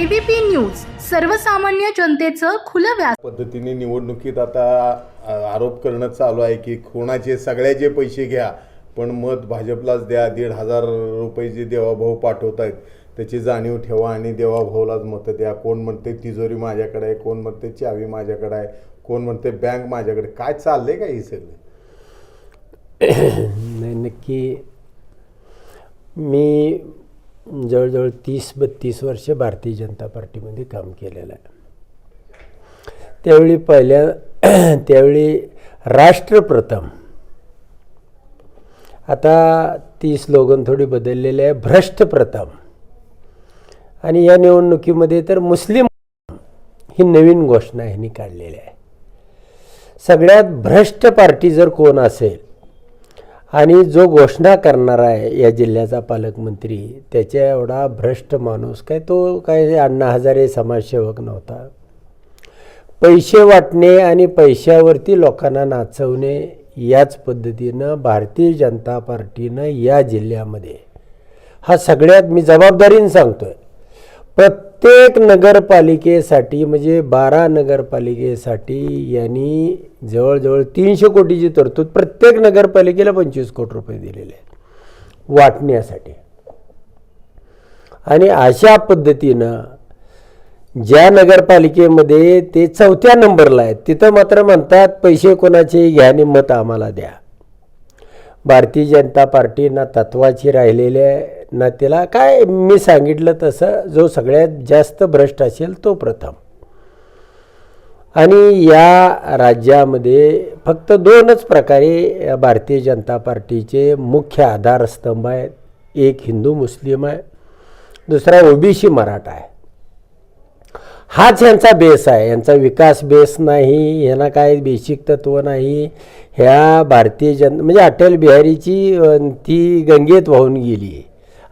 ABP news सर्वसामान्य जनतेचं खुलं व्यास पद्धतीने निवडणुकीत आता आरोप करणं चालू आहे की कोणाचे सगळ्याचे पैसे घ्या पण मत भाजपलाच द्या दीड हजार रुपये जे देवाभाऊ पाठवत आहेत त्याची जाणीव ठेवा आणि देवाभाऊलाच मतं द्या. कोण म्हणते तिजोरी माझ्याकडे आहे कोण म्हणते चावी माझ्याकडे आहे कोण म्हणते बँक माझ्याकडे काय चाललंय का हे सगळं? नाही नक्की मी जवळजवळ तीस बत्तीस वर्ष भारतीय जनता पार्टीमध्ये काम केलेलं आहे. त्यावेळी पहिल्या त्यावेळी राष्ट्रप्रथम आता ती स्लोगन थोडी बदललेले आहे भ्रष्ट प्रथम. आणि या निवडणुकीमध्ये तर मुस्लिम ही नवीन घोषणा ह्यांनी काढलेली आहे सगळ्यात भ्रष्ट पार्टी जर कोण असेल आणि जो घोषणा करणार आहे या जिल्ह्याचा पालकमंत्री त्याच्या एवढा भ्रष्ट माणूस काय तो काय अण्णा हजारे समाजसेवक नव्हता. पैसे वाटणे आणि पैशावरती लोकांना नाचवणे याच पद्धतीनं भारतीय जनता पार्टीनं या जिल्ह्यामध्ये. हा सगळ्यात मी जबाबदारीने सांगतोय. प्रत्येक प्रत्येक नगरपालिकेसाठी म्हणजे बारा नगरपालिकेसाठी यांनी जवळजवळ तीनशे कोटीची तरतूद प्रत्येक नगरपालिकेला पंचवीस कोटी रुपये दिलेले आहेत वाटण्यासाठी. आणि अशा पद्धतीनं ज्या नगरपालिकेमध्ये ते चौथ्या नंबरला आहेत तिथं मात्र म्हणतात पैसे कोणाचे घ्या आणि मत आम्हाला द्या. भारतीय जनता पार्टीना तत्वाची राहिलेल्या ना त्याला काय मी सांगितलं तसं जो सगळ्यात जास्त भ्रष्ट असेल तो प्रथम. आणि या राज्यामध्ये फक्त दोनच प्रकारे भारतीय जनता पार्टीचे मुख्य आधारस्तंभ आहेत. एक हिंदू मुस्लिम आहे दुसरा ओबीसी मराठा आहे. हाच यांचा बेस आहे. यांचा विकास बेस नाही यांना काय बेसिक तत्व नाही. ह्या भारतीय जन म्हणजे अटल बिहारीची ती गंगेत वाहून गेली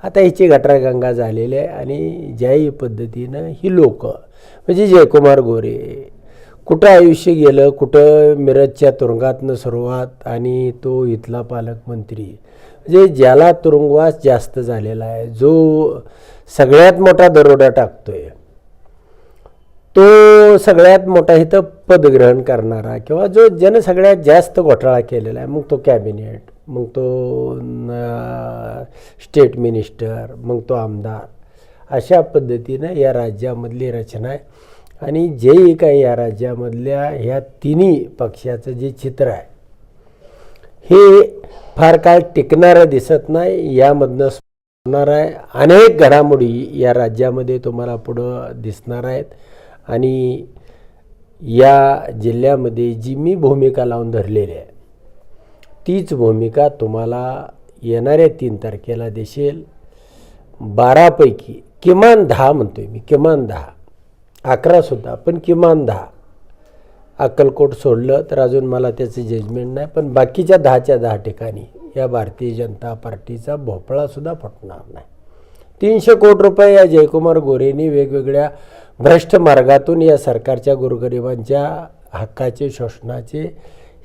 आता हिची गटारगंगा झालेली आहे आणि ज्याही पद्धतीनं ही लोक म्हणजे जयकुमार गोरे कुठं आयुष्य गेलं कुठं मिरजच्या तुरुंगातनं सुरुवात आणि तो इथला पालकमंत्री म्हणजे ज्याला तुरुंगवास जास्त झालेला आहे जो सगळ्यात मोठा दरोडा टाकतोय तो सगळ्यात मोठा इथं पदग्रहण करणारा किंवा जो ज्यानं सगळ्यात जास्त घोटाळा केलेला आहे मग तो कॅबिनेट. मग तो स्टेट मिनिस्टर मग तो आमदार. अशा पद्धतीनं या राज्यामधली रचना आहे. आणि जेही काही या राज्यामधल्या ह्या तिन्ही पक्षाचं जे चित्र आहे हे फार काळ टिकणारं दिसत नाही. यामधनं होणार आहे. अनेक घडामोडी या राज्यामध्ये तुम्हाला पुढं दिसणार आहेत. आणि या जिल्ह्यामध्ये जी मी भूमिका लावून धरलेली आहे तीच भूमिका तुम्हाला येणाऱ्या तीन तारखेला दिसेल. बारापैकी किमान दहा म्हणतोय मी किमान दहा. अकरासुद्धा पण किमान दहा. अक्कलकोट सोडलं तर अजून मला त्याचं जजमेंट नाही पण बाकीच्या दहाच्या दहा ठिकाणी या भारतीय जनता पार्टीचा भोपळासुद्धा फुटणार नाही. तीनशे कोटी रुपये या जयकुमार गोरेंनी वेगवेगळ्या भ्रष्ट मार्गातून या सरकारच्या गोरगरिबांच्या हक्काचे शोषणाचे